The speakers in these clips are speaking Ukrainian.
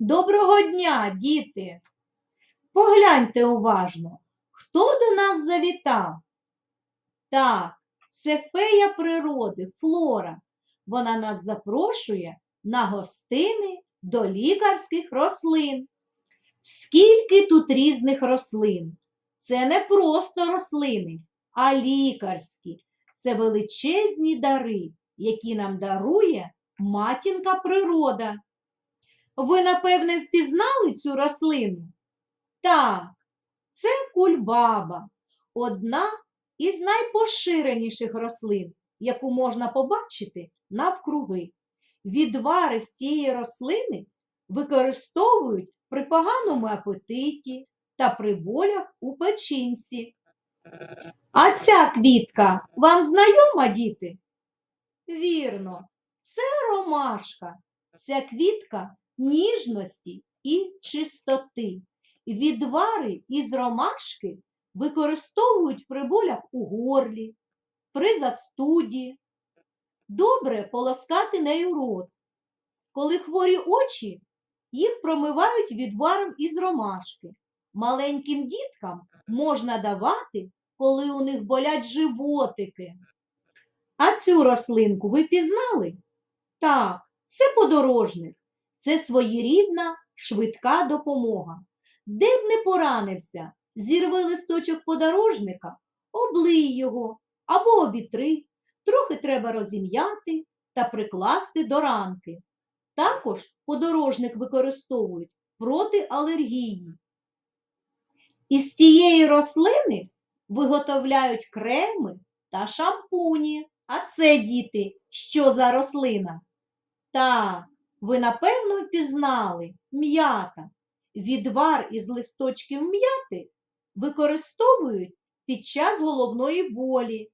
Доброго дня, діти! Погляньте уважно, хто до нас завітав? Так, це фея природи, Флора. Вона нас запрошує на гостини до лікарських рослин. Скільки тут різних рослин? Це не просто рослини, а лікарські. Це величезні дари, які нам дарує матінка природа. Ви, напевне, впізнали цю рослину? Так, це кульбаба, одна із найпоширеніших рослин, яку можна побачити навкруги. Відвари з цієї рослини використовують при поганому апетиті та при болях у печінці. А ця квітка вам знайома, діти? Вірно, це ромашка. Ця квітка ніжності і чистоти. Відвари із ромашки використовують при болях у горлі, при застуді. Добре полоскати нею рот. Коли хворі очі, їх промивають відваром із ромашки. Маленьким діткам можна давати, коли у них болять животики. А цю рослинку ви пізнали? Так, це подорожник. Це своєрідна швидка допомога. Де б не поранився, зірви листочок подорожника, облий його або обітри, трохи треба розім'яти та прикласти до ранки. Також подорожник використовують проти алергії. Із цієї рослини виготовляють креми та шампуні. А це, діти, що за рослина? Так, ви напевно впізнали м'ята. Відвар із листочків м'яти використовують під час головної болі.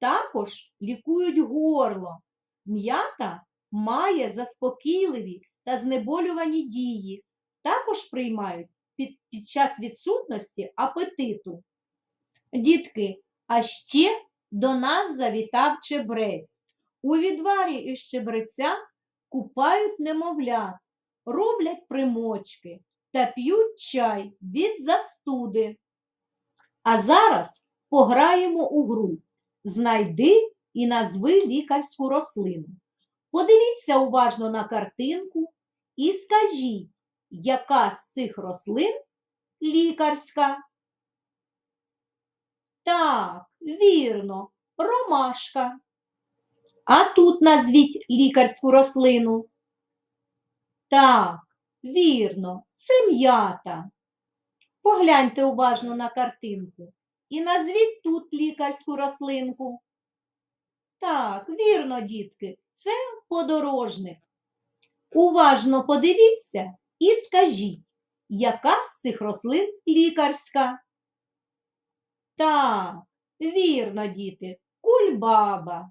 Також лікують горло. М'ята має заспокійливі та знеболювані дії. Також приймають під, під час відсутності апетиту. Дітки, а ще до нас завітав чебрець. У відварі із чебреця купають немовлят, роблять примочки та п'ють чай від застуди. А зараз пограємо у гру. Знайди і назви лікарську рослину. Подивіться уважно на картинку і скажіть, яка з цих рослин лікарська? Так, вірно, ромашка. А тут назвіть лікарську рослину. Так, вірно, це м'ята. Погляньте уважно на картинку і назвіть тут лікарську рослинку. Так, вірно, дітки, це подорожник. Уважно подивіться і скажіть, яка з цих рослин лікарська? Так, вірно, діти, кульбаба.